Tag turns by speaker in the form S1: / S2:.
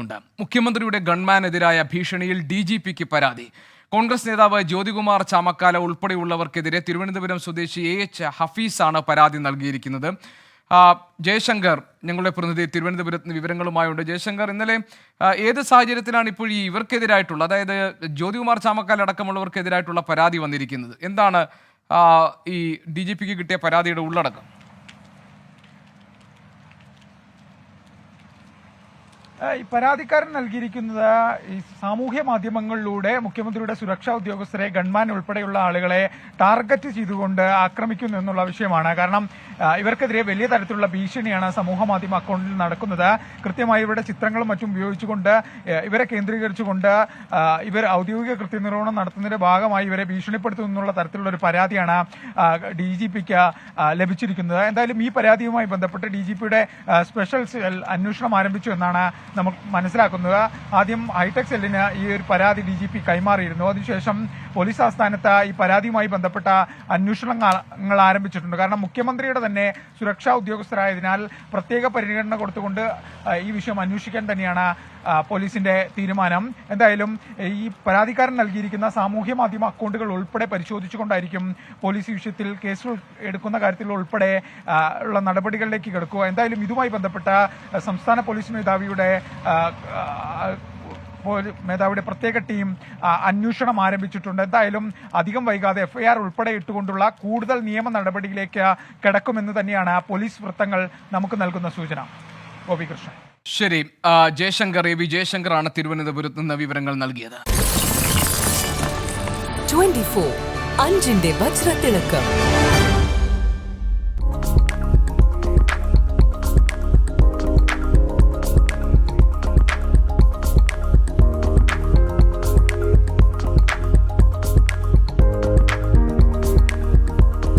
S1: ുണ്ട് മുഖ്യമന്ത്രിയുടെ ഗൺമാനെതിരായ ഭീഷണിയിൽ D G പിക്ക് പരാതി. കോൺഗ്രസ് നേതാവ് ജ്യോതികുമാർ ചാമക്കാല ഉൾപ്പെടെയുള്ളവർക്കെതിരെ തിരുവനന്തപുരം സ്വദേശി എ എച്ച് ഹഫീസാണ് പരാതി നൽകിയിരിക്കുന്നത്. ജയശങ്കർ ഞങ്ങളുടെ പ്രതിനിധി തിരുവനന്തപുരത്ത് വിവരങ്ങളുമായുണ്ട്. ജയശങ്കർ ഇന്നലെ ഏത് സാഹചര്യത്തിലാണ് ഇപ്പോൾ ഈ ഇവർക്കെതിരായിട്ടുള്ള അതായത് ജ്യോതികുമാർ ചാമക്കാല അടക്കമുള്ളവർക്കെതിരായിട്ടുള്ള പരാതി വന്നിരിക്കുന്നത്? എന്താണ് ഈ ഡി ജി പിക്ക് കിട്ടിയ പരാതിയുടെ ഉള്ളടക്കം?
S2: ഈ പരാതിക്കാരൻ നൽകിയിരിക്കുന്നത് ഈ സാമൂഹ്യ മാധ്യമങ്ങളിലൂടെ മുഖ്യമന്ത്രിയുടെ സുരക്ഷാ ഉദ്യോഗസ്ഥരെ ഗൺമാൻ ഉൾപ്പെടെയുള്ള ആളുകളെ ടാർഗറ്റ് ചെയ്തുകൊണ്ട് ആക്രമിക്കുന്നു എന്നുള്ള വിഷയമാണ്. കാരണം ഇവർക്കെതിരെ വലിയ തരത്തിലുള്ള ഭീഷണിയാണ് സമൂഹ മാധ്യമ അക്കൗണ്ടിൽ നടക്കുന്നത്. കൃത്യമായി ഇവരുടെ ചിത്രങ്ങളും മറ്റും ഉപയോഗിച്ചുകൊണ്ട് ഇവരെ കേന്ദ്രീകരിച്ചുകൊണ്ട് ഇവർ ഔദ്യോഗിക കൃത്യനിർവഹണം നടത്തുന്നതിന്റെ ഭാഗമായി ഇവരെ ഭീഷണിപ്പെടുത്തുന്നു എന്നുള്ള തരത്തിലുള്ള ഒരു പരാതിയാണ് ഡി ജി പിക്ക് ലഭിച്ചിരിക്കുന്നത്. എന്തായാലും ഈ പരാതിയുമായി ബന്ധപ്പെട്ട് ഡി ജി പിയുടെ സ്പെഷ്യൽ അന്വേഷണം ആരംഭിച്ചു എന്നാണ് നമുക്ക് മനസ്സിലാക്കുന്നത്. ആദ്യം ഹൈടെക് സെല്ലിന് ഈ ഒരു പരാതി ഡി ജി പി കൈമാറിയിരുന്നു. അതിനുശേഷം പോലീസ് ആസ്ഥാനത്ത് ഈ പരാതിയുമായി ബന്ധപ്പെട്ട അന്വേഷണങ്ങൾ ആരംഭിച്ചിട്ടുണ്ട്. കാരണം മുഖ്യമന്ത്രിയുടെ തന്നെ സുരക്ഷാ ഉദ്യോഗസ്ഥരായതിനാൽ പ്രത്യേക പരിഗണന കൊടുത്തുകൊണ്ട് ഈ വിഷയം അന്വേഷിക്കാൻ തന്നെയാണ് പോലീസിന്റെ തീരുമാനം. എന്തായാലും ഈ പരാതിക്കാരൻ നൽകിയിരിക്കുന്ന സാമൂഹ്യ മാധ്യമ അക്കൗണ്ടുകൾ ഉൾപ്പെടെ പരിശോധിച്ചുകൊണ്ടായിരിക്കും പോലീസ് വിഷയത്തിൽ കേസ് എടുക്കുന്ന കാര്യത്തിൽ ഉൾപ്പെടെ ഉള്ള നടപടികളിലേക്ക് കിടക്കുക. എന്തായാലും ഇതുമായി ബന്ധപ്പെട്ട സംസ്ഥാന പോലീസ് മേധാവിയുടെ മേധാവിയുടെ പ്രത്യേക ടീം അന്വേഷണം ആരംഭിച്ചിട്ടുണ്ട്. എന്തായാലും അധികം വൈകാതെ എഫ്ഐആർ ഉൾപ്പെടെ ഇട്ടുകൊണ്ടുള്ള കൂടുതൽ നിയമ നടപടിയിലേക്ക് കിടക്കുമെന്ന് തന്നെയാണ് പോലീസ് വൃത്തങ്ങൾ നമുക്ക് നൽകുന്ന സൂചന. ഗോപികൃഷ്ണൻ.
S1: ശരി ജയശങ്കർ എ വി ജയശങ്കറാണ് തിരുവനന്തപുരത്ത് നിന്ന് വിവരങ്ങൾ നൽകിയത്.
S3: ട്വന്റി ഫോർ അഞ്ചിന്റെ വജ്രത്തിളക്കം.